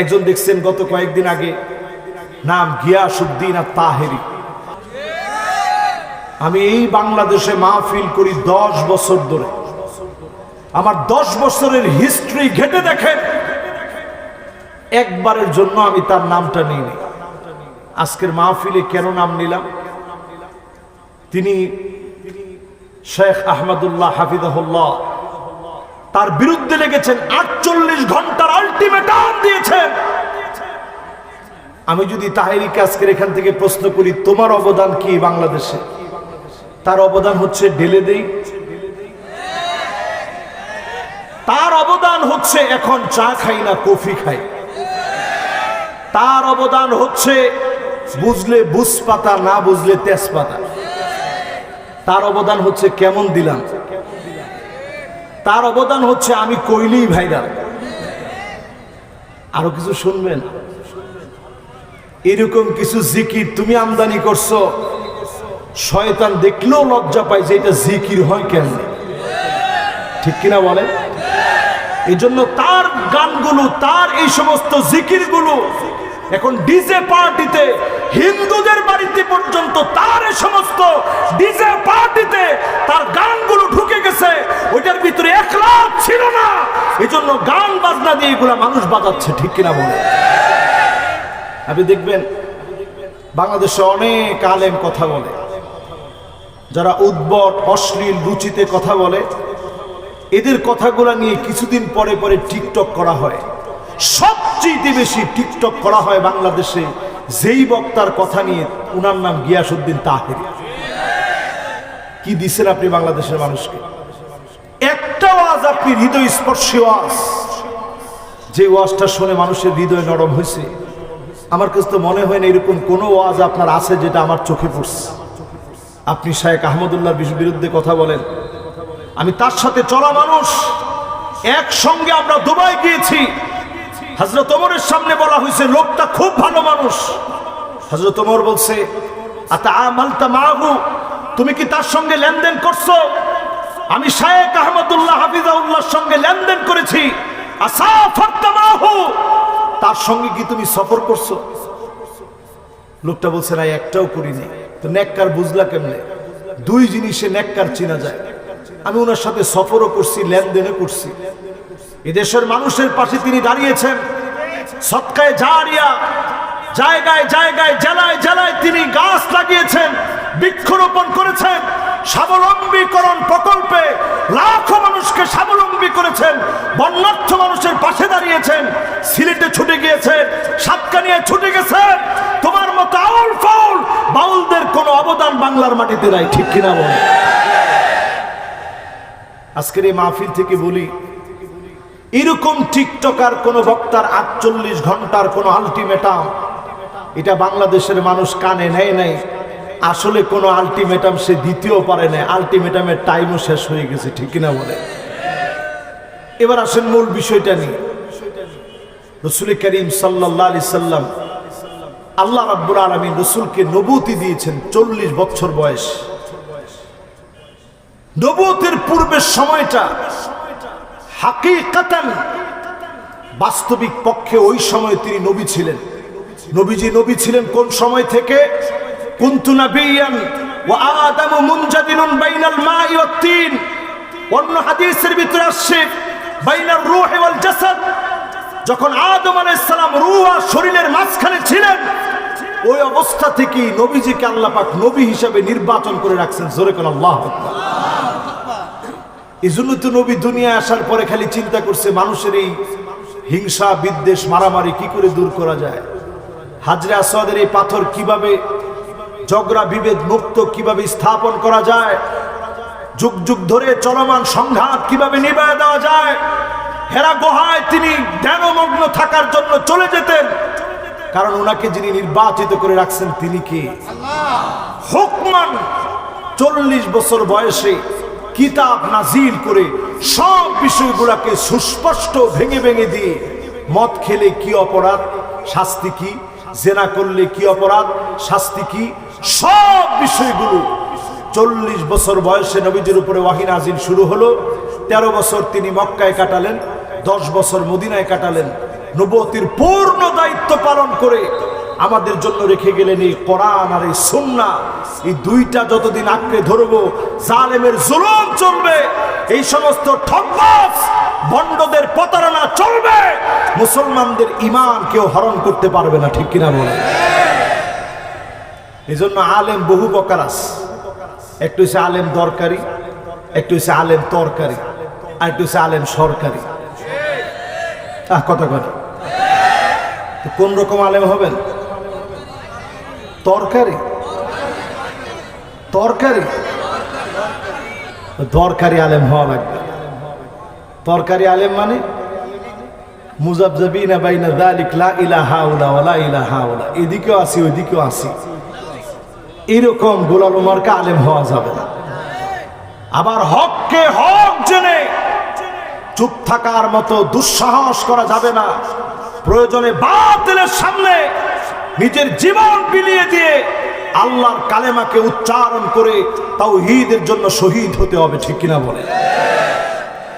একজন দেখছেন গত কয়েকদিন আগে, নাম গিয়াসুদ্দিন আর তাহেরি আমি এই বাংলাদেশে মাহফিল করি দশ বছর ধরে। আমার দশ বছরের হিস্ট্রি ঘেটে দেখেন, একবারের জন্য আমি তার নামটা নিইনি। আজকের মাহফিলে কেন নাম নিলাম? তিনি শেখ আহমদুল্লাহ হাফিজাহুল্লাহ তার বিরুদ্ধে লেগেছেন আটচল্লিশ ঘণ্টার আলটিমেটাম দিয়েছেন। আমি যদি তাহেরিকে আজকের এখান থেকে প্রশ্ন করি, তোমার অবদান কি বাংলাদেশে? তার অবদান হচ্ছে ঢেলে দেই। তার অবদান হচ্ছে এখন চা খাই না কফি খাই। তার অবদান হচ্ছে বুঝলে বুঝ পাতা না বুঝলে তেজপাতা। তার অবদান হচ্ছে কেমন দিলাম? তার অবদান হচ্ছে আমি কইলেই ভাইরাল। আরও কিছু শুনবেন? এরকম কিছু জিকির তুমি আমদানি করছ, শয়তান দেখলেও লজ্জা পায় যে এটা জিকির হয় কেন ঠিক কিনা বলে এই জন্য তার গানগুলো, তার এই সমস্ত জিকিরগুলো, এখন ডিজে পার্টিতে হিন্দুদের বাড়িতে পর্যন্ত তার এই সমস্ত ডিজে পার্টিতে তার গানগুলো ঢুকে গেছে ওইটার ভিতরে একলাপ ছিল না এই জন্য গান বাজনা দিয়ে এগুলা মানুষ বাজাচ্ছে ঠিক কিনা বলে আপনি দেখবেন, বাংলাদেশে অনেক আলেম কথা বলে। যারা উদ্ভট, অশ্লীল রুচিতে কথা বলে, এদের কথাগুলো নিয়ে কিছুদিন পরে পরে টিকটক করা হয়। সবচেয়ে বেশি টিকটক করা হয় বাংলাদেশে যেই বক্তার কথা নিয়ে উনার নাম গিয়াসুদ্দিন তাহের। কি দিচ্ছেন আপনি বাংলাদেশের মানুষকে? একটা ওয়াজ আপনি হৃদয় স্পর্শী ওয়াজ। যে ওয়াজটা শুনে মানুষের হৃদয় নরম হয়েছে, আমার কাছে তো মনে হয় না এরকম কোনো ওয়াজ আপনার আছে যেটা আমার চোখে পড়ছে। আপনি শায়েক আহমদুল্লাহর বিরুদ্ধে কথা বলেন। আমি তার সাথে চলা মানুষ, একসঙ্গে আমরা দুবাই গিয়েছি। হজরত ওমরের সামনে বলা হয়েছে, লোকটা খুব ভালো মানুষ। হজরত ওমর বলছে তুমি কি তার সঙ্গে লেনদেন করছ? আমি শায়েক আহমদুল্লাহ হাফিজাউল্লাহর সঙ্গে লেনদেন করেছি। তার সঙ্গে কি তুমি সফর করছ? লোকটা বলছে, না, একটাও করিনি। তো নেককার বুঝলা কেমনে? দুই জিনিসে নেককার চিনা যায়। আমি ওনার সাথে সফরও করছি, লেনদেনও করছি। এদেশের মানুষের পাশে তিনি দাঁড়িয়েছেন। সৎকায় জারিয়া, জায়গায় জায়গায়, জেলায় জেলায় তিনি গাছ লাগিয়েছেন, বৃক্ষরোপণ করেছেন, স্বাবলম্বীকরণ প্রকল্পে লাখো মানুষকে স্বাবলম্বী করেছেন মানুষের দাঁড়িয়েছেন সিলেটে ছুটে গিয়েছেন সাতকানিয়ে ছুটে গেছেন তোমার মতো আউল ফাউল বাউলদের কোনো অবদান বাংলার মাটিতে নাই, ঠিক কিনা বলে? আজকের এই মাহফিল থেকে বলি, এরকম টিকটকার কোন বক্তার আটচল্লিশ ঘণ্টার কোন আলটিমেটাম, এটা বাংলাদেশের মানুষ কানে নেয় নাই। আসলে কোন আলটিমেটাম সে দিতেও পারে না আলটিমেটামের টাইমও শেষ হয়ে গেছে, ঠিক কিনা বলে? এবার আসেন মূল বিষয়টা নিয়ে। রসুল করিম সাল্লাহ সাল্লাম আল্লাহ রাব্বুল আলমী রসুলকে নবুতি দিয়েছেন চল্লিশ বছর বয়স। নবুতের পূর্বের সময়টা হাকিকাতান বাস্তবিক পক্ষে ওই সময় তিনি নবী ছিলেন। নবীজি নবী ছিলেন কোন সময় থেকে? কুনতু নাবিয়ান ওয়া আদামু মুনজাদিলুন বাইনাল অন্য হাদিসের ভিতরে আসছে জাসাদ। যখন আদম আলাইহিস সালাম রূহ আর শরীরের মাঝখানে ছিলেন, ওই অবস্থা থেকেই নবীজিকে আল্লাহ পাক নবী হিসাবে নির্বাচন করে রাখছেন। জোরে কোন আল্লাহ এই জন্য তো নবী দুনিয়ায় আসার পরে খালি চিন্তা করছে, মানুষের এই হিংসা, বিদ্বেষ, মারামারি কি করে দূর করা যায়? হাজরে আসাদের এই পাথর কীভাবে ঝগড়া, বিভেদ মুক্ত কীভাবে স্থাপন করা যায়? যুগ যুগ ধরে চলমান সংঘাত কীভাবে নিবায় দেওয়া যায়? হেরা গোহায় তিনি ধ্যানমগ্ন থাকার জন্য চলে যেতেন। কারণ ওনাকে যিনি নির্বাচিত করে রাখছেন, তিনি কে? হুকমান চল্লিশ বছর বয়সে কিতাব নাজিল করে সব বিষয়গুলোকে সুস্পষ্ট ভেঙে ভেঙে দিয়ে মদ খেলে কি অপরাধ? শাস্তি কি? জেনা করলে কি অপরাধ? শাস্তি কি? সব বিষয়গুলো চল্লিশ বছর বয়সে নবীজির উপরে ওয়াহিন আজিল শুরু হলো। তেরো বছর তিনি মক্কায় কাটালেন। দশ বছর মদিনায় কাটালেন। নবতির পূর্ণ দায়িত্ব পালন করে আমাদের জন্য রেখে গেলেন এই কোরআন আর এই সুন্না এই দুইটা যতদিন আঁকড়ে ধরবো, জালেমের জুলুম চলবে, এই সমস্ত ঠকবাস বন্ডদের প্রতারণা চলবে, মুসলমানদের ইমান কেউ হরণ করতে পারবে না, ঠিক কিনা বলে? এই জন্য আলেম বহু প্রকার আছে। একটু হচ্ছে আলেম দরকারি, একটু হচ্ছে আলেম তরকারি, আর একটু হচ্ছে আলেম সরকারি। আহ, কথা কোন রকম আলেম হবেন? তরকারি? তরকারি? দরকারি আলেম হওয়া লাগবে। তরকারি আলেম মানে? মুজাবজাবিনা বাইনা উলা এদিকেও আসি, ওইদিকেও আসি। এরকম আলেম না। আবার হককে হক জেনে চুপ থাকার মতো দুঃসাহস করা যাবে না। প্রয়োজনে বাতিলের সামনে নিজের জীবন বিলিয়ে দিয়ে আল্লাহর কালেমাকে উচ্চারণ করে তাও ঈদের জন্য শহীদ হতে হবে, ঠিক কিনা বলে